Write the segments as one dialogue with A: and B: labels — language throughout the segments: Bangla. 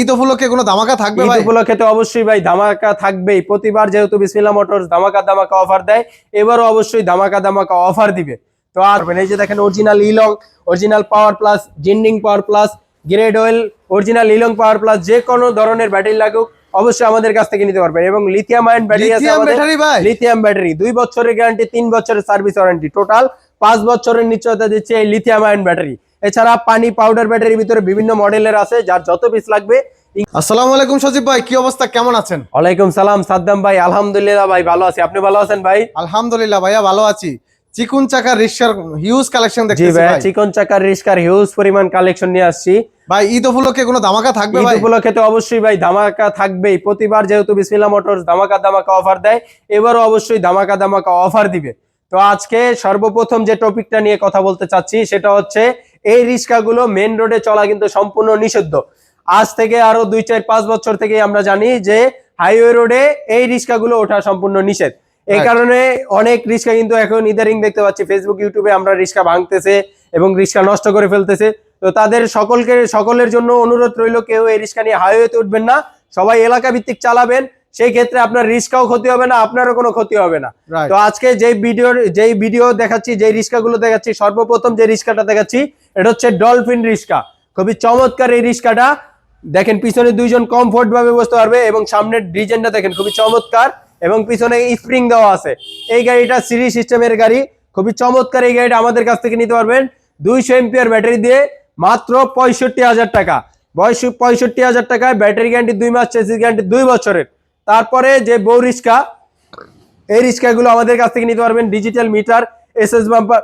A: ঈদ উপলক্ষে কোনো ধামাকা থাকবে
B: ঈদ
A: ভাই?
B: উপলক্ষে তো অবশ্যই ভাই ধামাকা থাকবেই। প্রতিবার যেহেতু বিসমিল্লা মোটরস ধামাকা ধামাকা অফার দেয় এবারও অবশ্যই ধামাকা ধামাকা অফার দিবে। তো আর এই যে দেখেন অরিজিনাল ইলং original power plus জিন্ডিং power plus grade oil original ইলং power plus যে কোনো ধরনের ব্যাটারি লাগুক অবশ্যই আমাদের কাছ থেকে নিতে পারবেন। এবং লিথিয়াম আয়ন ব্যাটারি আছে
A: লিথিয়াম ব্যাটারি ভাই?
B: লিথিয়াম ব্যাটারি দুই বছরের গ্যারান্টি তিন বছরের সার্ভিস ওয়ারেন্টি টোটাল পাঁচ বছরের নিশ্চয়তা দিচ্ছে এই লিথিয়াম আয়ন ব্যাটারি এছাড়া পানি পাউডার ব্যাটারির ভিতরে বিভিন্ন মডেলের আছে যার যত পিস লাগবে
A: আসসালামু আলাইকুম সজীব ভাই কি অবস্থা? কেমন আছেন?
B: ওয়ালাইকুম সালাম সাদ্দাম ভাই আলহামদুলিল্লাহ ভাই ভালো আছি। আপনি ভালো আছেন ভাই?
A: আলহামদুলিল্লাহ ভাইয়া ভালো আছি। চিকুন চাকার রিক্সার হিউজ কালেকশন দেখতেছি
B: ভাই
A: ভাই।
B: চিকন চাকার রিস্কার হিউজ পরিমাণ কালেকশন নিয়ে আসছি।
A: ভাই ঈদ উপলক্ষে কোনো ধামাকা থাকবে ভাই?
B: ঈদ উপলক্ষে তো অবশ্যই ভাই ধামাকা থাকবেই। প্রতিবার যেহেতু বিসমিল্লা মোটরস ধামাকা ধামাকা অফার দেয় এবারও অবশ্যই ধামাকা ধামাকা অফার দিবে। তো আজকে সর্বপ্রথম যে টপিকটা নিয়ে কথা বলতে চাচ্ছি সেটা হচ্ছে এই রিক্সাগুলো মেন রোডে চলা কিন্তু সম্পূর্ণ নিষিদ্ধ। আজ থেকে আরও দুই চার পাঁচ বছর থেকে আমরা জানি যে হাইওয়ে রোডে এই রিক্সাগুলো ওঠা সম্পূর্ণ নিষেধ। এই কারণে অনেক রিক্সা কিন্তু এখন ইদারিং দেখতে পাচ্ছি ফেসবুক ইউটিউবে আমরা রিক্সা ভাঙতেছে এবং রিক্সা নষ্ট করে ফেলতেছে। তো তাদের সকলকে সকলের জন্য অনুরোধ রইল কেউ এই রিক্সা নিয়ে হাইওয়েতে উঠবেন না। সবাই এলাকা ভিত্তিক চালাবেন সেই ক্ষেত্রে আপনার রিক্সাও ক্ষতি হবে না আপনারও কোনো ক্ষতি হবে না। তো আজকে যেই ভিডিওর যেই ভিডিও দেখাচ্ছি যেই রিক্সাগুলো দেখাচ্ছি সর্বপ্রথম যে রিক্সাটা দেখাচ্ছি এটা হচ্ছে ডলফিন রিক্সা খুবই চমৎকার এই রিক্সাটা দেখেন পিছনে দুইজন কমফোর্ট ভাবে বসতে পারবে এবং সামনের ডিজাইনটা দেখেন খুবই চমৎকার এবং পিছনে স্প্রিং দেওয়া আছে। এই গাড়িটা সিরি সিস্টেমের গাড়ি। খুবই চমৎকার এই গাড়িটা আমাদের কাছ থেকে নিতে পারবেন। দুইশো এমপিআর ব্যাটারি দিয়ে মাত্র পঁয়ষট্টি হাজার টাকা। বয়স পঁয়ষট্টি হাজার টাকায় ব্যাটারি গ্যারান্টি দুই মাস চেসিস গ্যারান্টি দুই বছরের। তারপরে যে বউ রিক্সা, এই রিক্সাগুলো আমাদের কাছ থেকে নিতে পারবেন digital meter SS bumper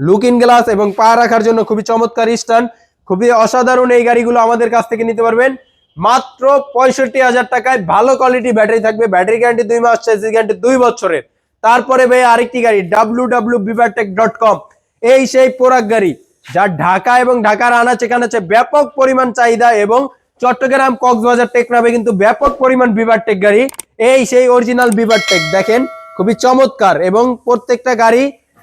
B: looking glass এবং পা রাখার জন্য খুবই চমৎকার স্ট্যান্ড খুবই অসাধারণ এই গাড়িগুলো আমাদের কাছ থেকে নিতে পারবেন। মাত্র পঁয়ষট্টি হাজার টাকায় ভালো কোয়ালিটি ব্যাটারি থাকবে ব্যাটারি গ্যারান্টি দুই মাস চেসিস গ্যারান্টি দুই বছরের। তারপরে ভাই আরেকটি গাড়ি W W Beavertech dot com এই সেই পোরাক গাড়ি, যা ঢাকা এবং ঢাকার আনাচে কানাচে ব্যাপক পরিমাণ চাহিদা এবং চট্টগ্রাম কক্সবাজার টেকনাবে কিন্তু ব্যাপক পরিমাণ বিভারটেক গাড়ি। এই সেই অরিজিনাল বিভারটেক দেখেন, খুবই চমৎকার এবং প্রত্যেকটা গাড়ি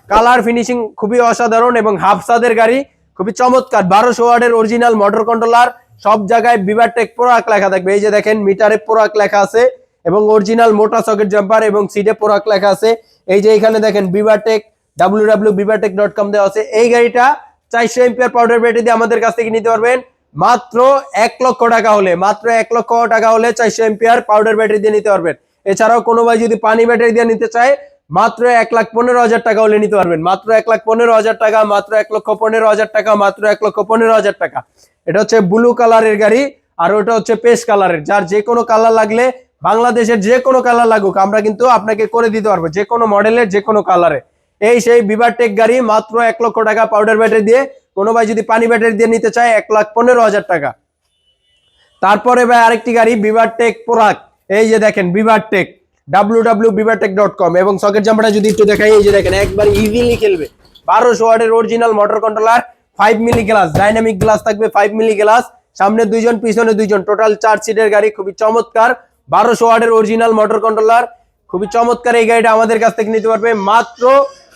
B: কালার ফিনিশিং খুবই অসাধারণ এবং হাফসাদের গাড়ি খুবই চমৎকার। বারোশো ওয়ার্ডের অরিজিনাল মোটর কন্ট্রোলার সব জায়গায় বিভারটেক পোরাক লেখা থাকবে। এই যে দেখেন মিটারে পোরাক লেখা আছে এবং অরিজিনাল মোটা সকেট জাম্পার এবং সিডে পোরাক লেখা আছে। এই যে এখানে দেখেন Beavertech W W Beavertech dot com দেওয়া আছে। এই গাড়িটা চারশো এমপিআর পাউডার ব্যাটারি দিয়ে আমাদের কাছ থেকে নিতে পারবেন। মাত্র এক লক্ষ টাকা হলে, মাত্র এক লক্ষ টাকা হলে চারশো এমপিআর পাউডার ব্যাটারি দিয়ে নিতে পারবেন। এছাড়াও কোনো ভাই যদি পানি ব্যাটারি দিয়ে নিতে চায়, মাত্র এক লাখ পনেরো হাজার টাকা হলে নিতে পারবেন। মাত্র এক লাখ পনেরো হাজার টাকা, মাত্র এক লক্ষ পনেরো হাজার টাকা, মাত্র এক লক্ষ পনেরো হাজার টাকা। এটা হচ্ছে ব্লু কালারের গাড়ি, আর ওটা হচ্ছে পেস্ট কালারের যার যে কোনো কালার লাগলে, বাংলাদেশের যে কোনো কালার লাগুক, আমরা কিন্তু আপনাকে করে দিতে পারব, যে কোনো মডেলের যে কোনো কালারে এই সেই বিভারটেক গাড়ি, মাত্র এক লক্ষ টাকা পাউডার ব্যাটারি দিয়ে কোনো ভাই যদি পানি ব্যাটারি দিয়ে নিতে চায় এক লাখ পনেরো হাজার টাকা। তারপরে ভাই আরেকটি গাড়ি বিভারটেক পোরাক এই যে দেখেন Beavertech W W Beavertech dot com এবং সকেট জাম্পারটা যদি একটু দেখাই, এই যে দেখেন, একবার ইজিলি খেলবে। বারোশো ওয়ার্ডের original motor controller five milli glass dynamic glass থাকবে ফাইভ মিলি গ্লাস সামনে দুইজন, পিছনে দুইজন টোটাল চার সিটের গাড়ি, খুবই চমৎকার। বারোশো ওয়ার্ডের অরিজিনাল মোটর কন্ট্রোলার খুবই চমৎকার এই গাড়িটা আমাদের কাছ থেকে নিতে পারবে। মাত্র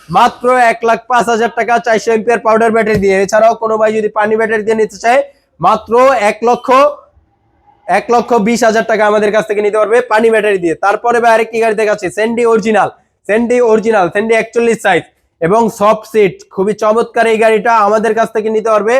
B: মাত্র এক লাখ পাঁচ হাজার টাকা চারশো এমপিআর পাউডার ব্যাটারি দিয়ে। এছাড়াও কোনো ভাই যদি পানি ব্যাটারি দিয়ে নিতে চায়, মাত্র এক লক্ষ এক লক্ষ বিশ হাজার টাকা আমাদের কাছ থেকে নিতে পারবে পানি ব্যাটারি দিয়ে। তারপরে ভাই আরেকটি গাড়ি দেখাচ্ছি সেন্ডি অরিজিনাল সেন্ডি অরিজিনাল সেন্ডি একচল্লিশ সাইজ এবং সফট সিট খুবই চমৎকার এই গাড়িটা আমাদের কাছ থেকে নিতে পারবে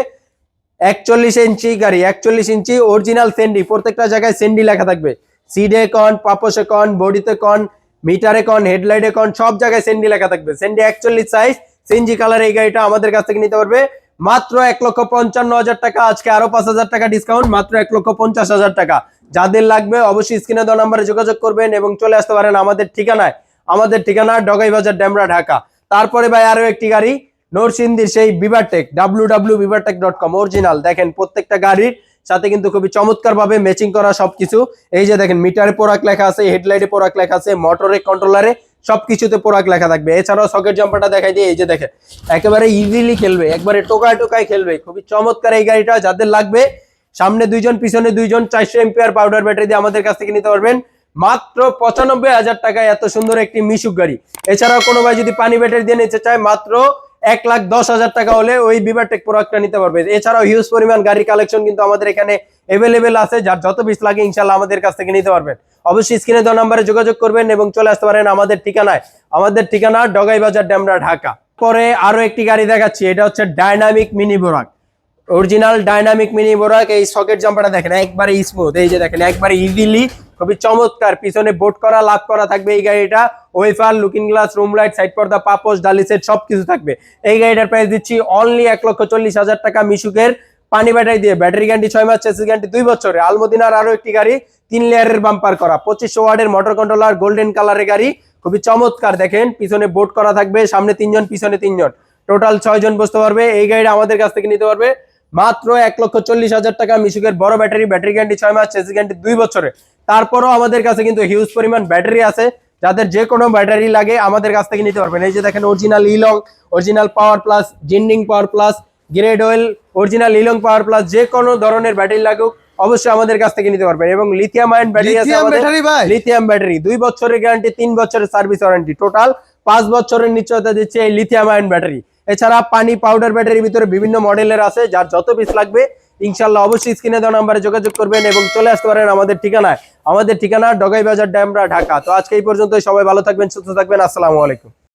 B: একচল্লিশ ইঞ্চি গাড়ি, একচল্লিশ ইঞ্চি অরিজিনাল সেন্ডি প্রত্যেকটা জায়গায় সেন্ডি লেখা থাকবে। সিডে কন পাপসে কন, বডিতে কন মিটারে কন হেডলাইটে কন সব জায়গায় সেন্ডি লেখা থাকবে। সেন্ডি একচল্লিশ সাইজ সিএনজি কালার এই গাড়িটা আমাদের কাছ থেকে নিতে পারবে। মাত্র এক লক্ষ পঞ্চান্ন হাজার টাকা, আজকে আরও পাঁচ হাজার টাকা ডিসকাউন্ট মাত্র এক লক্ষ পঞ্চাশ হাজার টাকা। যাদের লাগবে অবশ্যই স্ক্রিনে দেওয়া নাম্বারে যোগাযোগ করবেন এবং চলে আসতে পারেন আমাদের ঠিকানায়। আমাদের ঠিকানা ডগাই বাজার ডেমরা ঢাকা। তারপরে ভাই আরও একটি গাড়ি, নরসিংদীর সেই Beavertech W W Beavertech dot com original দেখেন প্রত্যেকটা গাড়ির সাথে কিন্তু খুবই চমৎকার ভাবে ম্যাচিং করা সবকিছু। এই যে দেখেন মিটারে পোরাক লেখা আছে হেডলাইটে পোরাক লেখা আছে মোটরে কন্ট্রোলারে সবকিছুতে পোরাক লেখা থাকবে। এছাড়াও সকেট জাম্পারটা দেখাই দিয়ে এই যে দেখেন, একেবারে ইজিলি খেলবে, একবারে টোকায় টোকায় খেলবে। খুবই চমৎকার এই গাড়িটা, যাদের লাগবে, সামনে দুইজন, পিছনে দুইজন, চারশো এমপিআর পাউডার ব্যাটারি দিয়ে আমাদের কাছ থেকে নিতে পারবেন। মাত্র পঁচানব্বই হাজার টাকায় এত সুন্দর একটি মিশুক গাড়ি। এছাড়াও কোনো ভাই যদি পানি ব্যাটারি দিয়ে নিতে চায়, মাত্র এক লাখ দশ হাজার টাকা হলে ওই বিভাটেক প্রোডাক্টটা নিতে পারবে। এছাড়াও হিউজ পরিমাণ গাড়ির কালেকশন কিন্তু আমাদের এখানে এভেলেবেল আছে, যার যত পিস লাগে ইনশাল্লাহ আমাদের কাছ থেকে নিতে পারবেন। অবশ্যই স্ক্রিনে দেওয়া নাম্বারে যোগাযোগ করবেন এবং চলে আসতে পারেন আমাদের ঠিকানায়। আমাদের ঠিকানা ডগাই বাজার, ড্যামরা, ঢাকা। পরে আরও একটি গাড়ি দেখাচ্ছি, এটা হচ্ছে ডায়নামিক মিনি বোরাক অরিজিনাল ডাইনামিক মিনি বোরাক এই সকেট জাম্পারটা দেখেন, একবারে স্মুথ এই যে দেখেন, একবারে ইজিলি খুবই চমৎকার। পিছনে বোট করা লাভ করা থাকবে এই গাড়িটা। Wafer looking glass room light side পর্দা পাপোশ ডালি সেট সবকিছু থাকবে। এই গাড়িটার প্রাইস দিচ্ছি অনলি এক লক্ষ চল্লিশ হাজার টাকা মিশুকের পানি ব্যাটারি দিয়ে। ব্যাটারি গ্যারান্টি ছয় মাস চেসিস গ্যারান্টি দুই বছরে আলমদিনার আরও একটি গাড়ি, তিন লেয়ারের বাম্পার করা। পঁচিশশো ওয়ার্ডের মোটর কন্ট্রোলার গোল্ডেন কালারের গাড়ি। খুবই চমৎকার, দেখেন, পিছনে বোট করা থাকবে, সামনে তিনজন, পিছনে তিনজন। টোটাল ছয় জন বসতে পারবে। এই গাড়িটা আমাদের কাছ থেকে নিতে পারবে। মাত্র এক লক্ষ চল্লিশ হাজার টাকা মিশুকের বড় ব্যাটারি ব্যাটারি গ্যারান্টি ছয় মাস চেসিস গ্যারান্টি দুই বছরে তারপরও আমাদের কাছে কিন্তু হিউজ পরিমাণ ব্যাটারি আছে। যাদের যে কোনো ব্যাটারি লাগে আমাদের কাছ থেকে নিতে পারবেন। এই যে দেখেন অরিজিনাল ইলং original power plus জিন্ডিং power plus grade oil original ইলং power plus যে কোনো ধরনের ব্যাটারি লাগুক অবশ্যই আমাদের কাছ থেকে নিতে পারবেন। এবং লিথিয়াম আয়ন ব্যাটারি আছে
A: লিথিয়াম
B: আমাদের।
A: ব্যাটারি
B: লিথিয়াম ব্যাটারি দুই বছরের গ্যারান্টি তিন বছরের সার্ভিস ওয়ারেন্টি টোটাল পাঁচ বছরের নিশ্চয়তা দিচ্ছে এই লিথিয়াম আয়ন ব্যাটারি এছাড়া পানি পাউডার ব্যাটারির ভিতরে বিভিন্ন মডেলের আছে যার যত পিস লাগবে ইনশাল্লাহ অবশ্যই স্ক্রিনে দেওয়া নাম্বারে যোগাযোগ করবেন এবং চলে আসতে পারেন আমাদের ঠিকানায়। আমাদের ঠিকানা ডগাই বাজার ড্যামরা ঢাকা। তো আজকে এই পর্যন্ত সবাই ভালো থাকবেন, সুস্থ থাকবেন। আসসালামু আলাইকুম।